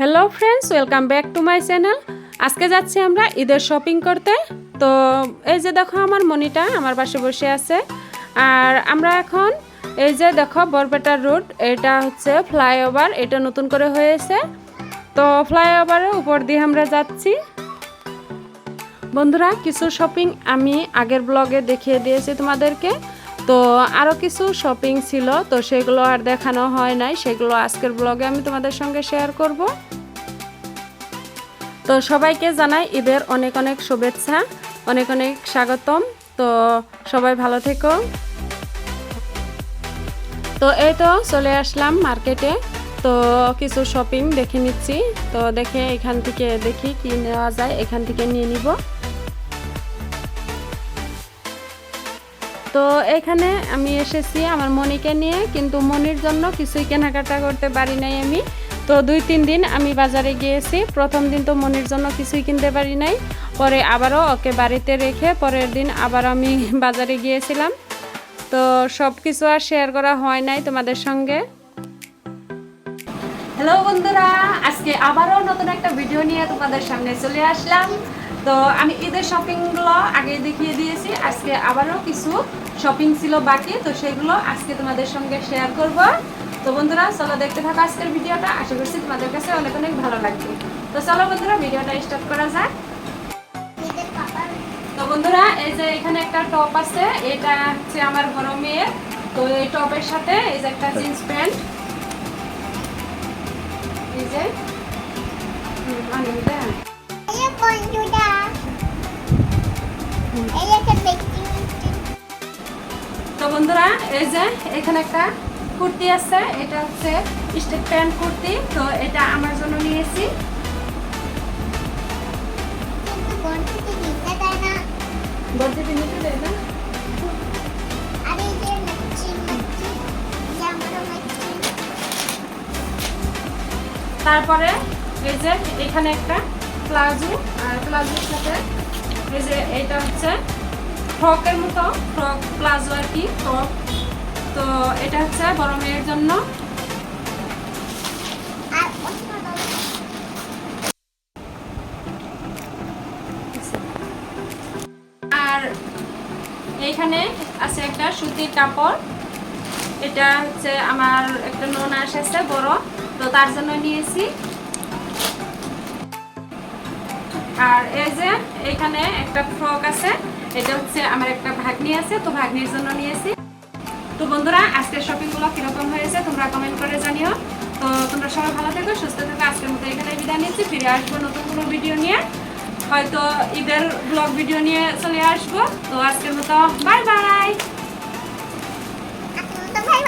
Hello friends welcome back to my channel আজকে যাচ্ছি আমরা ঈদের শপিং করতে। তো এই যে দেখো আমার মনিটা আমার পাশে বসে আছে। আর আমরা এখন এই যে দেখো বরপেটা রোড, এটা হচ্ছে ফ্লাইওভার এটা নতুন করে হয়েছে। তো ফ্লাইওভারের উপর দিয়ে আমরা যাচ্ছি। বন্ধুরা, কিছু শপিং আমি আগের ব্লগে দেখিয়ে দিয়েছি তোমাদেরকে। তো আরও কিছু শপিং ছিল, তো সেগুলো আর দেখানো হয় নাই। সেগুলো আজকের ব্লগে আমি তোমাদের সঙ্গে শেয়ার করব। তো সবাইকে জানাই ঈদের অনেক অনেক শুভেচ্ছা, অনেক অনেক স্বাগতম। তো সবাই ভালো থেকো। তো এই তো চলে আসলাম মার্কেটে। তো কিছু শপিং দেখে নিচ্ছি। তো দেখে এখান থেকে দেখি কি নেওয়া যায়, এখান থেকে নিয়ে নিব। তো এখানে আমি এসেছি আমার মনিকে নিয়ে, কিন্তু মনির জন্য কিছুই কেনাকাটা করতে পারি নাই আমি। তো দুই, তিন দিন আমি বাজারে গিয়েছি। প্রথম দিন তো মনির জন্য কিছুই কিনতে পারি নাই। পরে আবারও ওকে বাড়িতে রেখে পরের দিন আবার আমি বাজারে গিয়েছিলাম। তো সব কিছু আর শেয়ার করা হয় নাই তোমাদের সঙ্গে। হ্যালো বন্ধুরা, আজকে আবারও নতুন একটা ভিডিও নিয়ে তোমাদের সামনে চলে আসলাম। তো আমি ঈদের শপিংগুলো আগে দেখিয়ে দিয়েছি। আজকে আবারও কিছু শপিং ছিল বাকি, তো সেগুলো আজকে তোমাদের সঙ্গে শেয়ার করব। তো বন্ধুরা চলো দেখতে থাকো আজকের ভিডিওটা। আশা করছি তোমাদের কাছে অনেক অনেক ভালো লাগবে। তো চলো বন্ধুরা ভিডিওটা স্টার্ট করা যাক। তো বন্ধুরা এই যে এখানে একটা টপ আছে। এটা হচ্ছে আমার বড় মেয়ের তো এই টপের সাথে এই যে একটা জিন্স প্যান্ট এই যে. তো বন্ধুরা এই যে এখানে একটা কুর্তি আছে এটা হচ্ছে স্টেপ প্যান্ট কুর্তি তো এটা আমার জন্য নিয়েছি দেয় না। তারপরে এই যে এখানে একটা প্লাজো আর প্লাজোর সাথে এই যে এটা হচ্ছে ফ্রকের মতো ফ্রক প্লাজো আর কি ফ্রক তো এটা হচ্ছে বড় মেয়ের জন্য। আর এইখানে আছে একটা সুতির কাপড়। এটা হচ্ছে আমার একটা নন এসেছে বড়, তো তার জন্য নিয়েছি। আর এই যে এখানে একটা ফ্রক আছে, এটা হচ্ছে আমার একটা ভাগ্নি আছে, তো ভাগ্নির জন্য নিয়েছি। তো বন্ধুরা, আজকের শপিংগুলো কীরকম হয়েছে তোমরা কমেন্ট করে জানিও। তো তোমরা সবাই ভালো থেকো, সুস্থ থেকো। আজকের মতো এখানে বিদায় নিচ্ছি। ফিরে আসব নতুন কোনো ভিডিও নিয়ে। হয়তো ঈদের ব্লগ ভিডিও নিয়ে চলে আসব। তো আজকের মতো বাই আচ্ছা, বাই